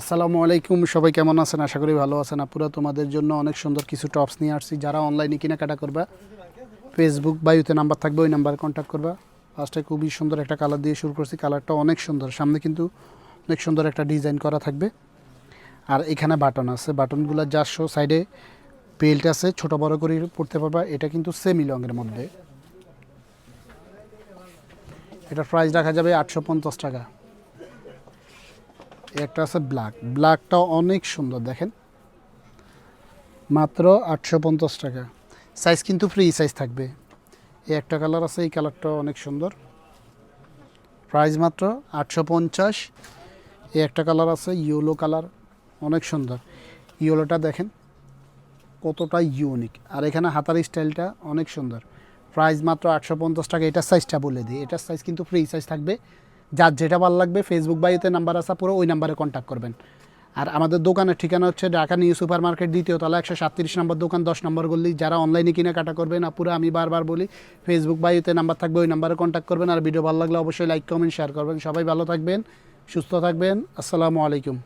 আসসালামু আলাইকুম, সবাই কেমন আছেন? আশা করি ভালো আছেন। আপুরা, তোমাদের জন্য অনেক সুন্দর কিছু টপস নিয়ে আসছি। যারা অনলাইনে কেনাকাটা করবা ফেসবুক বা ইউতে নাম্বার থাকবে, ওই নাম্বারে কন্ট্যাক্ট করবা। ফার্স্টে খুবই সুন্দর একটা কালার দিয়ে শুরু করছি। কালারটা অনেক সুন্দর। সামনে কিন্তু অনেক সুন্দর একটা ডিজাইন করা থাকবে। আর এখানে বাটন আছে। বাটনগুলো যার শো সাইডে বেল্ট আছে। ছোট বড় করে পড়তে পারবা। এটা কিন্তু সেমি লংয়ের মধ্যে। এটা প্রাইস রাখা যাবে আটশো পঞ্চাশ টাকা। একটা আছে ব্ল্যাক ব্ল্যাকটাও অনেক সুন্দর, দেখেন। মাত্র আটশো পঞ্চাশ টাকা। সাইজ কিন্তু ফ্রি সাইজ থাকবে। এই একটা কালার আছে, এই কালারটাও অনেক সুন্দর। প্রাইস মাত্র আটশো পঞ্চাশ। এই একটা কালার আছে ইয়েলো কালার অনেক সুন্দর। ইয়েলোটা দেখেন, কতটা ইউনিক আর এখানে হাতার স্টাইলটা অনেক সুন্দর। প্রাইস মাত্র আটশো পঞ্চাশ টাকা এটার সাইজটা বলে দিই। এটার সাইজ কিন্তু ফ্রি সাইজ থাকবে। যার যেটা ভালো লাগবে ফেসবুক বাইতে নাম্বার আসা পুরো ওই নাম্বারে কন্ট্যাক্ট করবেন। আর আমাদের দোকানের ঠিকানা হচ্ছে ঢাকা নিউ সুপার মার্কেট দ্বিতীয় তলা, একশো সাতত্রিশ নম্বর দোকান, দশ নম্বর গলি। যারা অনলাইনে কেনাকাটা করবেন, আর পুরো আমি বারবার বলি ফেসবুক বাইতে নাম্বার থাকবে, ওই নাম্বারে কন্ট্যাক্ট করবেন। আর ভিডিও ভালো লাগলে অবশ্যই লাইক কমেন্ট শেয়ার করবেন। সবাই ভালো থাকবেন, সুস্থ থাকবেন। আসসালামু আলাইকুম।